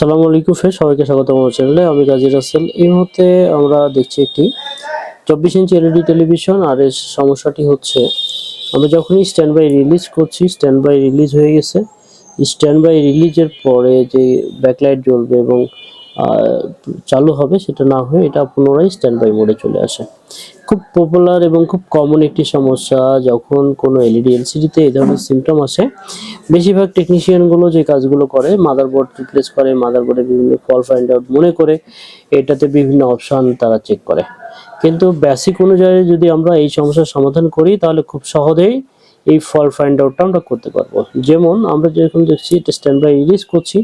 আসসালামু আলাইকুম ফ্রেন্ড সবাইকে স্বাগত আমার চ্যানেলে আমি গাজী রাসেল এই মুহূর্তে আমরা দেখছি একটি চব্বিশ ইঞ্চি এলইডি টেলিভিশন আর এর সমস্যাটি হচ্ছে, আমরা যখনই স্ট্যান্ড বাই রিলিজ করছি স্ট্যান্ড বাই রিলিজ হয়ে গেছে। স্ট্যান্ড বাই রিলিজের পরে যে ব্যাকলাইট জ্বলবে এবং চালু হবে, সেটা না হয়ে এটা পুনরায় স্ট্যান্ড বাই মোডে চলে আসে। খুব পপুলার এবং খুব কমন একটি সমস্যা, যখন কোনো এলইডি এলসিডিতে এই ধরনের সিমটম আসে, বেশিরভাগ টেকনিশিয়ানগুলো যে কাজগুলো করে মাদারবোর্ড রিপ্লেস করে মাদারবোর্ডে বিভিন্ন ফল ফাইন্ড আউট মনে করে, এটাতে বিভিন্ন অপশন তারা চেক করে। কিন্তু বেসিক অনুযায়ী যদি আমরা এই সমস্যার সমাধান করি, তাহলে খুব সহজেই এই ফল ফাইন্ড আউটটা আমরা করতে পারব। যেমন আমরা যেরকম দেখছি এটা স্ট্যান্ড বাই রিলিজ করছি,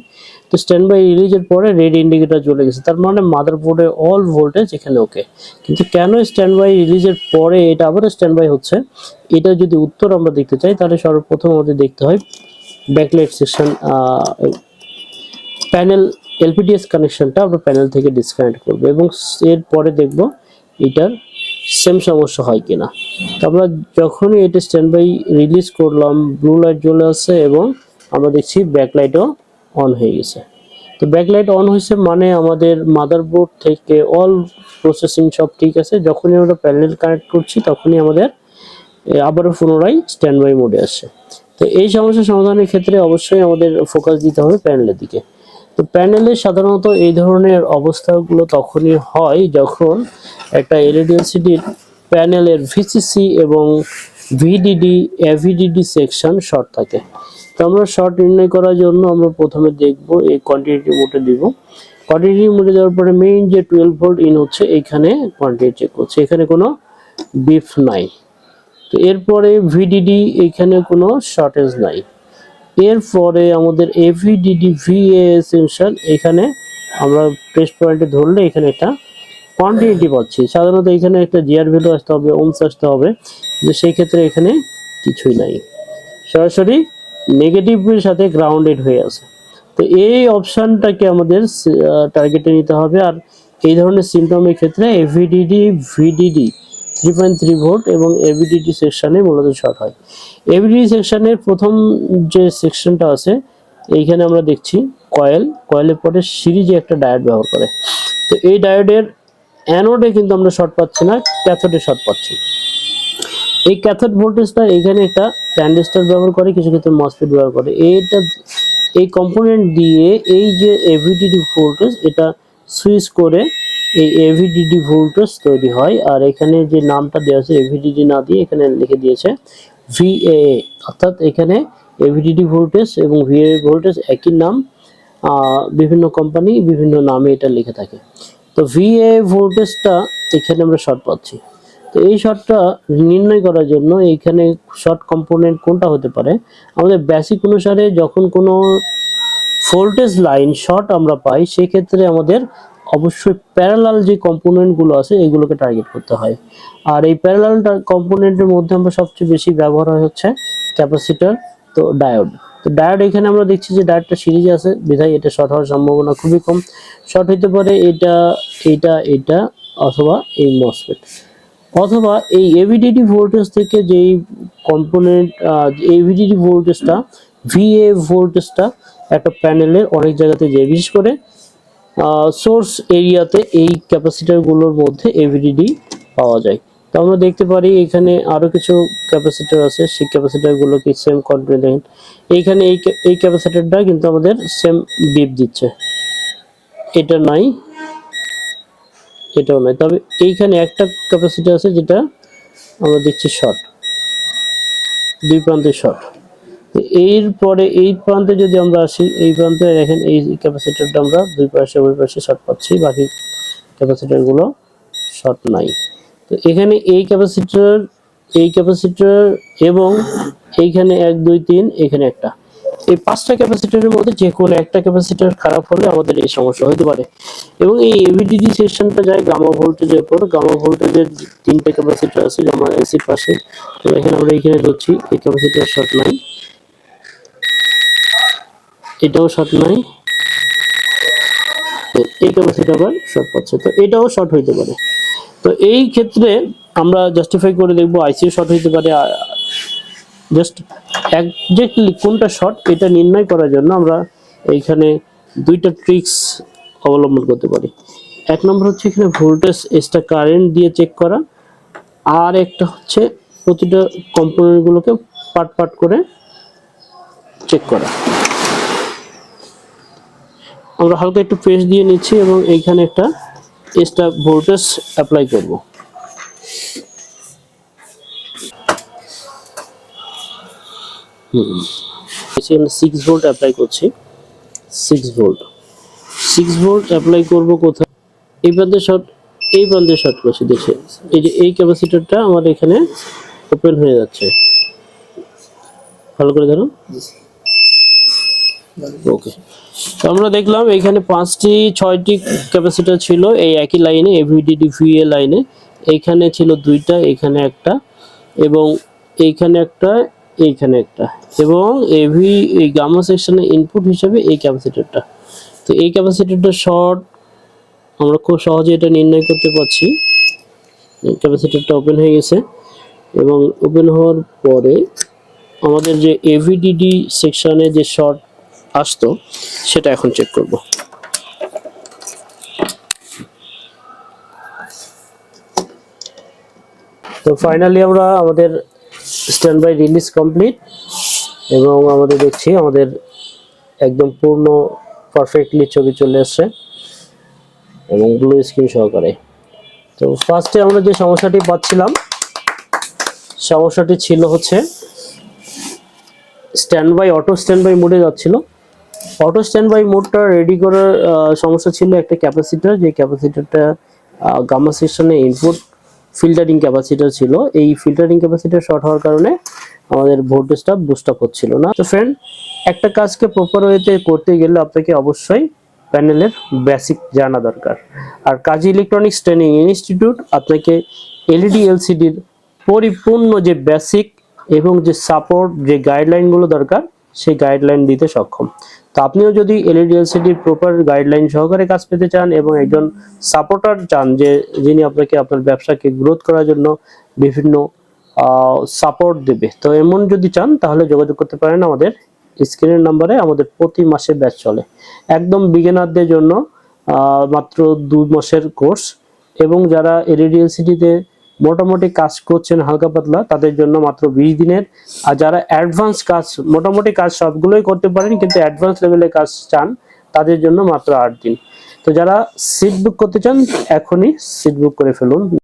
তো স্ট্যান্ড বাই রিলিজের পরে রেড ইন্ডিকেটার চলে গেছে। তার মানে মাদারবোর্ডে অল ভোল্টেজ এখানে ওকে কিন্তু কেন স্ট্যান্ড বাই রিলিজের পরে এটা আবার স্ট্যান্ড বাই হচ্ছে? এটা যদি উত্তর আমরা দেখতে চাই, তাহলে সর্বপ্রথম আমাদের দেখতে হয় ব্যাকলাইট সেকশন প্যানেল এলপিডিএস কানেকশনটা আমরা প্যানেল থেকে ডিসকানেক্ট করব এবং এরপরে দেখব এটার সেম সমস্যা হয় কিনা। তো আমরা যখনই এটা স্ট্যান্ড বাই রিলিজ করলাম ব্লু লাইট জ্বলে আসছে এবং আমরা দেখছি ব্যাকলাইটও অন হয়ে গেছে। তো ব্যাকলাইট অন হয়েছে মানে আমাদের মাদারবোর্ড থেকে অল প্রসেসিং সব ঠিক আছে। যখনই আমরা প্যানেল কানেক্ট করছি, তখনই আমাদের আবারও পুনরায় স্ট্যান্ড বাই মোডে আসে তো এই সমস্যা সমাধানের ক্ষেত্রে অবশ্যই আমাদের ফোকাস দিতে হবে প্যানেলের দিকে। তো প্যানেলে সাধারণত এই ধরনের অবস্থাগুলো তখনই হয় যখন একটা এলইডি এলসিডির প্যানেলের ভিসিসি এবং ভিডিডি, এভিডিডি সেকশন শর্ট থাকে। তো আমরা শর্ট নির্ণয় করার জন্য আমরা প্রথমে দেখব এই কোয়ান্টিটি মোডে দিব। কোয়ান্টিটি মোডে দেওয়ার পরে মেইন যে টুয়েলভ ভোল্ট ইন হচ্ছে এইখানে কোয়ান্টিটি চেক করছে। এখানে কোনো বিফ নাই। তো এরপরে ভিডিডি, এখানে কোনো শর্টেজ নাই। এরপরে আমাদের এভিডিডি ভিএ এসেনশিয়াল এখানে আমরা প্রেস পয়েন্টে ধরলে এখানে একটা কোয়ান্টিটি পাচ্ছি। সাধারণত এখানে একটা জিআর ভ্যালু আসতে হবে ওমস আসতে হবে। যে সেই ক্ষেত্রে এখানে কিছুই নাই। সরাসরি নেগেটিভের সাথে গ্রাউন্ডেড হয়ে আছে। তো এই অপশনটাকে আমাদের টার্গেটে নিতে হবে। আর এই ধরনের সিমটমের ক্ষেত্রে AVDD VDD three point three volt এবং এভিডিডি সেকশনে মূলত শর্ট হয়। এভিডিডি সেকশনের প্রথম যে সেকশনটা আছে, এইখানে আমরা দেখছি কয়েল কয়েলের পরে সিরিজে একটা ডায়োড ব্যবহার করে। তো এই ডায়োডের অ্যানোডে কিন্তু আমরা শর্ট পাচ্ছি না ক্যাথোডে শর্ট পাচ্ছি। এই ক্যাথোড ভোল্টেজটা এখানে একটা ট্রানজিস্টর ব্যবহার করে, কিছু ক্ষেত্রে মসফেট ব্যবহার করে। এইটা, এই কম্পোনেন্ট দিয়ে এই যে এভিডিডি ভোল্টেজ এটা সুইচ করে এই এভিডিডি ভোল্টেজ তৈরি হয়, আর এখানে যে নামটা দেওয়া আছে এভিডিডি না দিয়ে এখানে লিখে দিয়েছে ভিএএ অর্থাৎ এখানে এভিডিডি ভোল্টেজ এবং ভিএ ভোল্টেজ একই নাম বিভিন্ন কোম্পানি বিভিন্ন নামে এটা লিখে থাকে। তো ভিএ ভোল্টেজটা এখানে আমরা শর্ট পাচ্ছি। তো এই শর্টটা নির্ণয় করার জন্য এইখানে শর্ট কম্পোনেন্ট কোনটা হতে পারে? আমাদের বেসিক অনুসারে যখন কোনো ভোল্টেজ লাইন শর্ট আমরা পাই, সেক্ষেত্রে আমাদের অবশ্যই প্যারালাল যে কম্পোনেন্টগুলো আছে, এগুলোকে টার্গেট করতে হয়। আর এই প্যারালাল কম্পোনেন্টের মধ্যে আমরা সবচেয়ে বেশি ব্যবহার হয় হচ্ছে ক্যাপাসিটার তো ডায়োড তো ডায়োড এখানে আমরা দেখছি যে ডায়োডটা সিরিজে আছে। বিধায় এটা শর্ট হওয়ার সম্ভাবনা খুবই কম। শর্ট হইতে পারে এটা এটা এটা, অথবা এই মসফেট অথবা এই এভিডিডি ভোল্টেজ থেকে যেই কম্পোনেন্ট এভিডিডি ভোল্টেজটা ভিএ ভোল্টেজটা একটা প্যানেলের অনেক জায়গাতে যায় বিশেষ করে সোর্স এরিয়াতে এই ক্যাপাসিটরগুলোর মধ্যে এভিডিডি পাওয়া যায়। তো আমরা দেখতে পারি এখানে আরও কিছু ক্যাপাসিটর আছে, সেই ক্যাপাসিটরগুলো কি সেম কন্টেন্ট দেখেন। এইখানে এই এই ক্যাপাসিটরটা কিন্তু আমাদের সেম বিপ দিচ্ছে। এটা নাই, এটাও নয় তবে এইখানে একটা ক্যাপাসিটি আছে যেটা আমরা দেখছি শর্ট দুই প্রান্তে শর্ট এর পরে এই প্রান্তে যদি আমরা আসি, এই প্রান্তে দেখেন এই ক্যাপাসিটারটা আমরা দুই পাশে, ওই পাশে শর্ট পাচ্ছি, বাকি ক্যাপাসিটারগুলো শর্ট নাই। তো এখানে এই ক্যাপাসিটার এই ক্যাপাসিটার এবং এইখানে এক, দুই, তিন, এখানে একটা। এই পাঁচটা ক্যাপাসিটরের মধ্যে যে কোনো একটা ক্যাপাসিটর খারাপ হলে আমাদের এই সমস্যা হতে পারে। এবং এই এভিডিডি সেকশনটা যায় গামা ভোল্টেজের উপর। গামা ভোল্টেজের তিনটে ক্যাপাসিটর আছে গামা এসির পাশে। তো এখানে আমরা এখানে ধরছি, এই ক্যাপাসিটর শর্ট নাই। এটাও শর্ট নাই এই ক্যাপাসিটি আবার শর্ট পাচ্ছে। তো এটাও শর্ট হইতে পারে। তো এই ক্ষেত্রে আমরা জাস্টিফাই করে দেখব আইসিও শর্ট হইতে পারে। জাস্ট একজাক্টলি কোনটা শর্ট এটা নির্ণয় করার জন্য আমরা এইখানে দুইটা ট্রিক্স অবলম্বন করতে পারি। এক নম্বর হচ্ছে এখানে ভোল্টেজ এক্সট্রা কারেন্ট দিয়ে চেক করা। আর একটা হচ্ছে প্রতিটা কম্পোনেন্টগুলোকে পার্ট পার্ট করে চেক করা। আমরা হালকা একটু পেস্ট দিয়ে নিচ্ছি এবং এইখানে একটা এক্সট্রা ভোল্টেজ অ্যাপ্লাই করব। এখানে সিক্স ভোল্ট অ্যাপ্লাই করছি। Six volt six volt apply করব কোথায়? এই প্রান্তে শর্ট এই প্রান্তে শর্ট করছি দেখে এই যে এই ক্যাপাসিটরটা আমার এখানে ওপেন হয়ে যাচ্ছে। ভালো করে ধরো ওকে আমরা দেখলাম এখানে পাঁচটি, ছয়টি ক্যাপাসিটার ছিল এই একই লাইনে এভিডিডি ভিএ লাইনে এইখানে ছিল দুইটা, এখানে একটা এবং এইখানে একটা এইখানে একটা এবং এভি এই গামা সেকশনে ইনপুট হিসেবে এই ক্যাপাসিটারটা তো এই ক্যাপাসিটারটা শর্ট আমরা খুব সহজে এটা নির্ণয় করতে পারছি। ক্যাপাসিটারটা ওপেন হয়ে গেছে এবং ওপেন হওয়ার পরে আমাদের যে এভিডিডি সেকশনে যে শর্ট আসতো, সেটা এখন চেক করব। তো ফাইনালি আমরা আমাদের স্ট্যান্ড বাই রিলিজ কমপ্লিট এবং আমাদের দেখছি আমাদের একদম পূর্ণ পারফেক্টলি ছবি চলে আসছে এবং ব্লু স্ক্রিন সহকারে। তো ফার্স্টে আমরা যে সমস্যাটি পাচ্ছিলাম, সমস্যাটি ছিল হচ্ছে stand by auto stand by মোডে যাচ্ছিল। অটো স্ট্যান্ড বাই মোডটা রেডি করার সমস্যা ছিল একটা ক্যাপাসিটার যে ক্যাপাসিটারটা গামা সেকশনে ইনপুট ফিল্টারিং ক্যাপাসিটার ছিল। এই ফিল্টারিং ক্যাপাসিটার শর্ট হওয়ার কারণে আমাদের ভোল্টেজটা বুস্ট আপ হচ্ছিল না। তো ফ্রেন্ড একটা কাজকে প্রপার ওয়েতে করতে গেলে আপনাকে অবশ্যই প্যানেলের বেসিক জানা দরকার। আর কাজী ইলেকট্রনিক্স ট্রেনিং ইনস্টিটিউট আপনাকে এলইডি এলসিডির পরিপূর্ণ যে বেসিক এবং যে সাপোর্ট যে গাইডলাইনগুলো দরকার সেই গাইডলাইন দিতে সক্ষম। তো আপনিও যদি এলইডি এলসিডির প্রপার গাইডলাইন সহকারে কাজ পেতে চান এবং একজন সাপোর্টার চান যে, যিনি আপনাকে আপনার ব্যবসাকে গ্রোথ করার জন্য বিভিন্ন সাপোর্ট দেবে। তো এমন যদি চান, তাহলে যোগাযোগ করতে পারেন আমাদের স্ক্রিনের নাম্বারে আমাদের প্রতি মাসে ব্যাচ চলে। একদম বিগিনারদের জন্য মাত্র দুই মাসের কোর্স এবং যারা এলইডি এলসিডিতে মোটামুটি কাজ করছেন হালকা পাতলা, তাদের জন্য মাত্র বিশ দিনের। আর যারা অ্যাডভান্স কাজ, মোটামুটি কাজ সবগুলোই করতে পারেন, কিন্তু অ্যাডভান্স লেভেলে কাজ চান, তাদের জন্য মাত্র আট দিন। তো যারা সিট বুক করতে চান, এখনই সিট বুক করে ফেলুন।